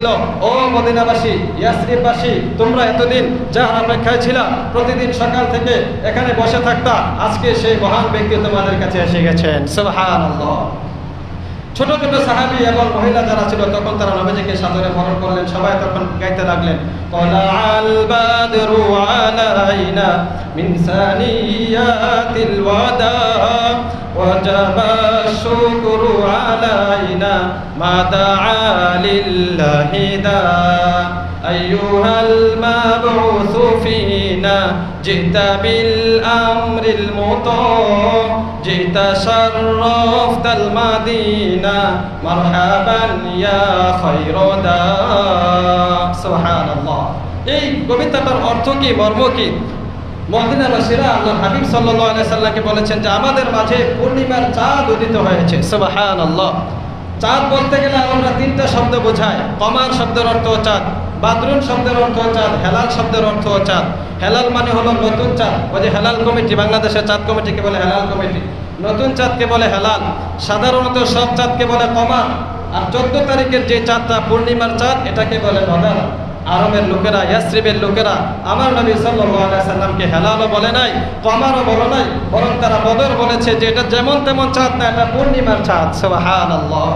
ও মদিনাবাসী, ইয়াসরিফবাসী, তোমরা এতদিন যার অপেক্ষায় ছিল, প্রতিদিন সকাল থেকে এখানে বসে থাকতা, আজকে সেই মহান ব্যক্তি তোমাদের কাছে এসে গেছেন। ছোট ছোট সাহাবি এবং মহিলা যারা ছিল, তখন তারা নবীজিকে সাদরে বরণ করলেন, সবাই তখন গাইতে লাগলেন কলা আল বাদরু আলাইনা মিনসানিয়া وجب الشكر علينا ما دعا لله داع أيها المبعوث فينا جئت بالأمر المطاع جئت شرفت المدينة مرحبا يا خير داع سبحان الله এই কবিতাটার অর্থ কি মর্ম কি মদিনাবাসীরা বলেছেন যে আমাদের মাঝে পূর্ণিমার চাঁদ হয়েছে। চাঁদ বলতে গেলে আমরা শব্দ শব্দের অর্থ চাঁদ শব্দের অর্থ চাঁদ, হেলাল শব্দের অর্থ হেলাল মানে নতুন চাঁদ। হেলাল কমিটি, বাংলাদেশের চাঁদ কমিটিকে বলে হেলাল কমিটি। নতুন চাঁদকে বলে হেলাল। সাধারণত সব চাঁদকে বলে কমার। আর চোদ্দ তারিখের যে চাঁদটা পূর্ণিমার চাঁদ, এটাকে বলে বদার আরবের লোকেরা, ইয়াসরিবের লোকেরা আমার নবী সাল্লামকে হেলালও বলে নাই কমারও বলে নাই, বরং তারা বদর বলেছে যে এটা যেমন তেমন চাঁদ না, এটা পূর্ণিমার চাঁদ, সুবহানাল্লাহ।